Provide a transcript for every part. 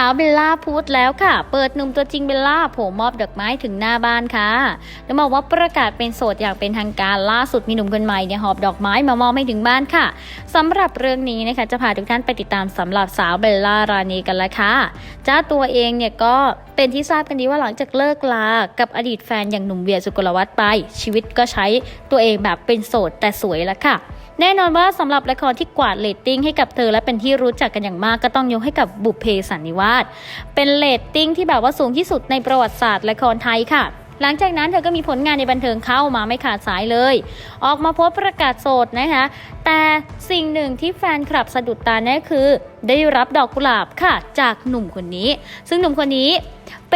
สาวเบลล่าพูดแล้วค่ะ เปิดหนุ่มตัวจริงเบลล่าโผล่มอบดอกไม้ถึงหน้าบ้านค่ะแล้วบอกว่าประกาศเป็นโสดอย่างเป็นทางการล่าสุดมีหนุ่มคนใหม่เนี่ยหอบดอกไม้มามอบให้ถึงบ้านค่ะสำหรับเรื่องนี้นะคะจะพาทุกท่านไปติดตามสำหรับสาวเบลล่ารานีกันละค่ะเจ้าตัวเองเนี่ยก็ เป็นที่ทราบกันดีว่าหลังจากเลิกลากับอดีตแฟนอย่างหนุ่มเวียสุกลวัฒน์ไป ชีวิตก็ใช้ตัวเองแบบเป็นโสดแต่สวยแล้วค่ะแน่นอนว่าสำหรับละครที่กวาดเรตติ้งให้กับเธอและเป็นที่รู้จักกันอย่างมากก็ต้องยกให้กับบุพเพสันนิวาสเป็นเรตติ้งที่แบบว่าสูงที่สุดในประวัติศาสตร์ละครไทยค่ะ หลังจากนั้นเธอก็มีผลงานในบันเทิงเข้ามาไม่ขาดสายเลย ออกมาโพสประกาศโสดนะคะ แต่สิ่งหนึ่งที่แฟนคลับสะดุดตาแน่คือ ได้รับดอกกุหลาบค่ะจากหนุ่มคนนี้ ซึ่งหนุ่มคนนี้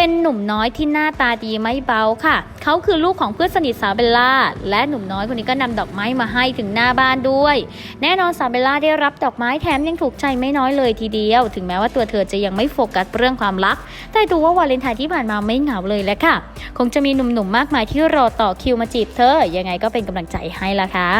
เป็นหนุ่มน้อยที่หน้าตาดีไม่เบาค่ะ เขาคือลูกของเพื่อนสนิทสาวเบลล่า และหนุ่มน้อยคนนี้ก็นำดอกไม้มาให้ถึงหน้าบ้านด้วย แน่นอนสาวเบลล่าได้รับดอกไม้แถมยังถูกใจไม่น้อยเลยทีเดียว ถึงแม้ว่าตัวเธอจะยังไม่โฟกัสเรื่องความรัก แต่ดูว่าวาเลนไทน์ที่ผ่านมาไม่เหงาเลยแหละค่ะ คงจะมีหนุ่มๆมากมายที่รอต่อคิวมาจีบเธอ ยังไงก็เป็นกำลังใจให้ละค่ะ